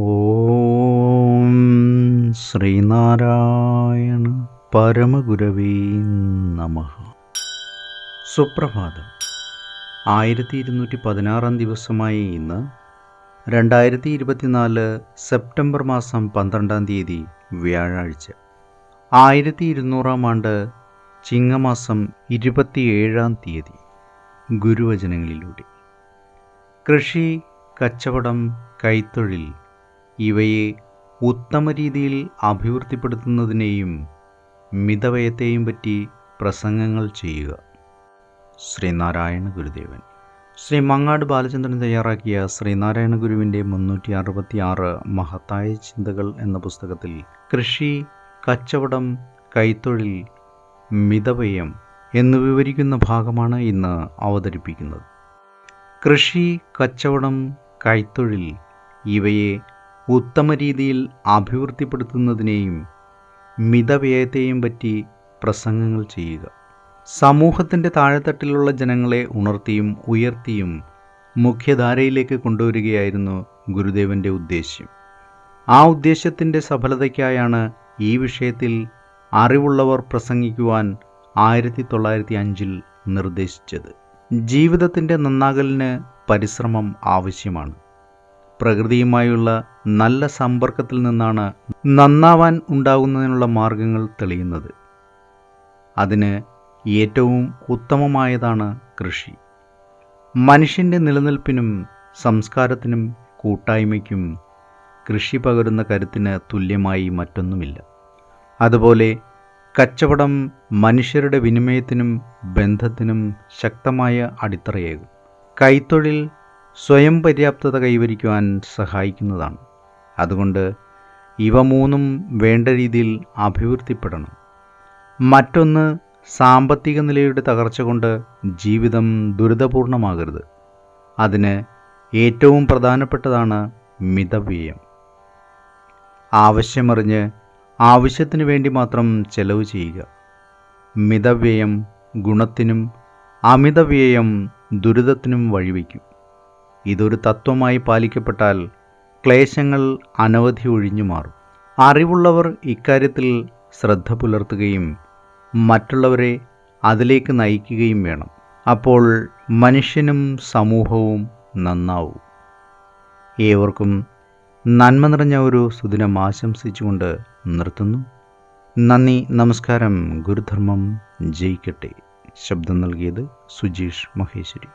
ഓം ശ്രീനാരായണ പരമഗുരവേ നമ. സുപ്രഭാതം. ആയിരത്തി ഇരുന്നൂറ്റി പതിനാറാം ദിവസമായ ഇന്ന് രണ്ടായിരത്തി ഇരുപത്തിനാല് സെപ്റ്റംബർ മാസം പന്ത്രണ്ടാം തീയതി വ്യാഴാഴ്ച. ആയിരത്തി ഇരുന്നൂറാം ആണ്ട് ചിങ്ങമാസം ഇരുപത്തിയേഴാം തീയതി ഗുരുവചനങ്ങളിലൂടെ. കൃഷി കച്ചവടം കൈത്തൊഴിൽ ഇവയെ ഉത്തമ രീതിയിൽ അഭിവൃദ്ധിപ്പെടുത്തുന്നതിനെയും മിതവയത്തെയും പറ്റി പ്രസംഗങ്ങൾ ചെയ്യുക. ശ്രീനാരായണ ഗുരുദേവൻ. ശ്രീ മങ്ങാട് ബാലചന്ദ്രൻ തയ്യാറാക്കിയ ശ്രീനാരായണ ഗുരുവിന്റെ മുന്നൂറ്റി അറുപത്തി ആറ് മഹത്തായ ചിന്തകൾ എന്ന പുസ്തകത്തിൽ കൃഷി കച്ചവടം കൈത്തൊഴിൽ മിതവയം എന്ന് വിവരിക്കുന്ന ഭാഗമാണ് ഇന്ന് അവതരിപ്പിക്കുന്നത്. കൃഷി കച്ചവടം കൈത്തൊഴിൽ ഇവയെ ഉത്തമ രീതിയിൽ അഭിവൃദ്ധിപ്പെടുത്തുന്നതിനെയും മിതവ്യയത്തെയും പറ്റി പ്രസംഗങ്ങൾ ചെയ്യുക. സമൂഹത്തിന്റെ താഴെത്തട്ടിലുള്ള ജനങ്ങളെ ഉണർത്തിയും ഉയർത്തിയും മുഖ്യധാരയിലേക്ക് കൊണ്ടുവരികയായിരുന്നു ഗുരുദേവന്റെ ഉദ്ദേശ്യം. ആ ഉദ്ദേശ്യത്തിന്റെ സഫലതയ്ക്കായാണ് ഈ വിഷയത്തിൽ അറിവുള്ളവർ പ്രസംഗിക്കുവാൻ ആയിരത്തി തൊള്ളായിരത്തി അഞ്ചിൽ നിർദ്ദേശിച്ചത്. ജീവിതത്തിന്റെ നന്നാകലിന് പരിശ്രമം ആവശ്യമാണ്. പ്രകൃതിയുമായുള്ള നല്ല സമ്പർക്കത്തിൽ നിന്നാണ് നന്നാവാൻ ഉണ്ടാകുന്നതിനുള്ള മാർഗങ്ങൾ തെളിയുന്നത്. അതിന് ഏറ്റവും ഉത്തമമായതാണ് കൃഷി. മനുഷ്യന്റെ നിലനിൽപ്പിനും സംസ്കാരത്തിനും കൂട്ടായ്മയ്ക്കും കൃഷി പകരുന്ന കരുത്തിന് തുല്യമായി മറ്റൊന്നുമില്ല. അതുപോലെ കച്ചവടം മനുഷ്യരുടെ വിനിമയത്തിനും ബന്ധത്തിനും ശക്തമായ അടിത്തറയേകും. കൈത്തൊഴിൽ സ്വയം പര്യാപ്തത കൈവരിക്കുവാൻ സഹായിക്കുന്നതാണ്. അതുകൊണ്ട് ഇവ മൂന്നും വേണ്ട രീതിയിൽ അഭിവൃദ്ധിപ്പെടണം. മറ്റൊന്ന് സാമ്പത്തിക നിലയുടെ തകർച്ച കൊണ്ട് ജീവിതം ദുരിതപൂർണമാകരുത്. അതിന് ഏറ്റവും പ്രധാനപ്പെട്ടതാണ് മിതവ്യയം. ആവശ്യമറിഞ്ഞ് ആവശ്യത്തിന് വേണ്ടി മാത്രം ചെലവ് ചെയ്യുക. മിതവ്യയം ഗുണത്തിനും അമിതവ്യയം ദുരിതത്തിനും വഴിവെക്കും. ഇതൊരു തത്വമായി പാലിക്കപ്പെട്ടാൽ ക്ലേശങ്ങൾ അനവധി ഒഴിഞ്ഞു മാറും. അറിവുള്ളവർ ഇക്കാര്യത്തിൽ ശ്രദ്ധ പുലർത്തുകയും മറ്റുള്ളവരെ അതിലേക്ക് നയിക്കുകയും വേണം. അപ്പോൾ മനുഷ്യനും സമൂഹവും നന്നാവും. ഏവർക്കും നന്മ നിറഞ്ഞ ഒരു സുദിനം ആശംസിച്ചുകൊണ്ട് നിർത്തുന്നു. നന്ദി നമസ്കാരം. ഗുരുധർമ്മം ജയിക്കട്ടെ. ശബ്ദം നൽകിയത് സുജീഷ് മഹേശ്വരി.